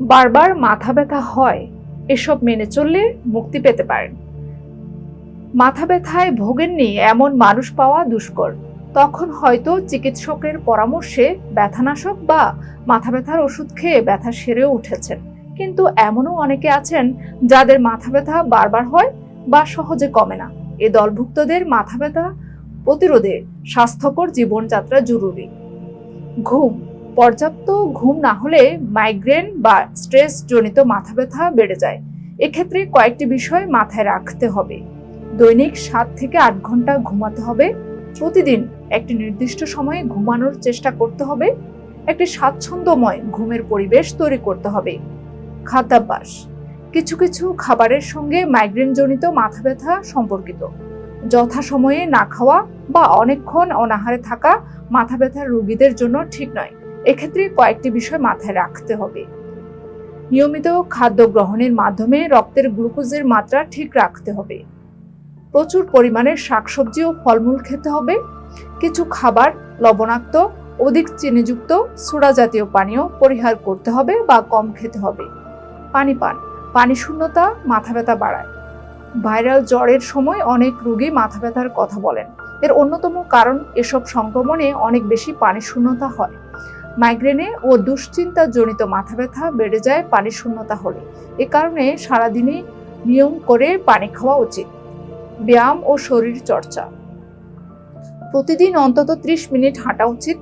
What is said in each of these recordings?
বারবার মাথা ব্যথা হয়, এসব মেনে চললে মুক্তি পেতে পারেন। মাথা ব্যথায় ভোগেননি এমন মানুষ পাওয়া দুষ্কর। তখন হয়তো চিকিৎসকের পরামর্শে ব্যথানাশক বা মাথা ব্যথার ওষুধ খেয়ে ব্যথা সেরেও উঠেছেন। কিন্তু এমনও অনেকে আছেন যাদের মাথা ব্যথা বারবার হয় বা সহজে কমে না। এ দলভুক্তদের মাথা ব্যথা প্রতিরোধে স্বাস্থ্যকর জীবনযাত্রা জরুরি। ঘুম পর্যাপ্ত ঘুম না হলে মাইগ্রেন বা স্ট্রেস জনিত মাথা ব্যথা বেড়ে যায়। এক্ষেত্রে কয়েকটি বিষয় মাথায় রাখতে হবে। দৈনিক সাত থেকে আট ঘণ্টা ঘুমাতে হবে। প্রতিদিন একটি নির্দিষ্ট সময়ে ঘুমানোর চেষ্টা করতে হবে। একটি স্বাচ্ছন্দ্যময় ঘুমের পরিবেশ তৈরি করতে হবে। খাদ্যাভ্যাস। কিছু কিছু খাবারের সঙ্গে মাইগ্রেন জনিত মাথা ব্যথা সম্পর্কিত। যথাসময়ে না খাওয়া বা অনেকক্ষণ অনাহারে থাকা মাথা ব্যথার রোগীদের জন্য ঠিক নয়। এক্ষেত্রে কয়েকটি বিষয় মাথায় রাখতে হবে। নিয়মিত খাদ্য গ্রহণের মাধ্যমে রক্তের গ্লুকোজের মাত্রা ঠিক রাখতে হবে। প্রচুর পরিমাণে শাকসবজি ও ফলমূল খেতে হবে। কিছু খাবার লবণাক্ত, অধিক চিনিযুক্ত, সোডা জাতীয় পানীয় পরিহার করতে হবে বা কম খেতে হবে। পানি পান, পানি শূন্যতা, মাথা ব্যথা বাড়ায়। ভাইরাল জ্বরের সময় অনেক রোগী মাথা ব্যথার কথা বলেন। এর অন্যতম কারণ এসব সংক্রমণে অনেক বেশি পানি শূন্যতা হয়। মাইগ্রেনে ও দুশ্চিন্তা জনিত মাথা ব্যথা বেড়ে যায় পানি শূন্যতা হলে। এ কারণে সারাদিনই নিয়ম করে পানি খাওয়া উচিত। ব্যায়াম ও শরীর চর্চা। প্রতিদিন অন্তত ত্রিশ মিনিট হাঁটা উচিত।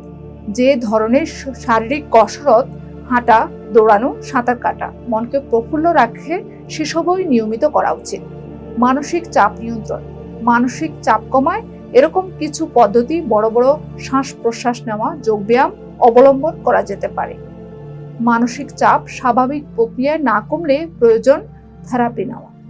যে ধরনের শারীরিক কসরত হাঁটা, দৌড়ানো, সাঁতার কাটা মনকে প্রফুল্ল রাখে সেসবই নিয়মিত করা উচিত। মানসিক চাপ নিয়ন্ত্রণ। মানসিক চাপ কমায় এরকম কিছু পদ্ধতি বড় বড় শ্বাস প্রশ্বাস নেওয়া, যোগব্যায়াম অবলম্বন করা যেতে পারে। মানসিক চাপ স্বাভাবিক প্রক্রিয়ায় না কমলে প্রয়োজন থেরাপি নেওয়া।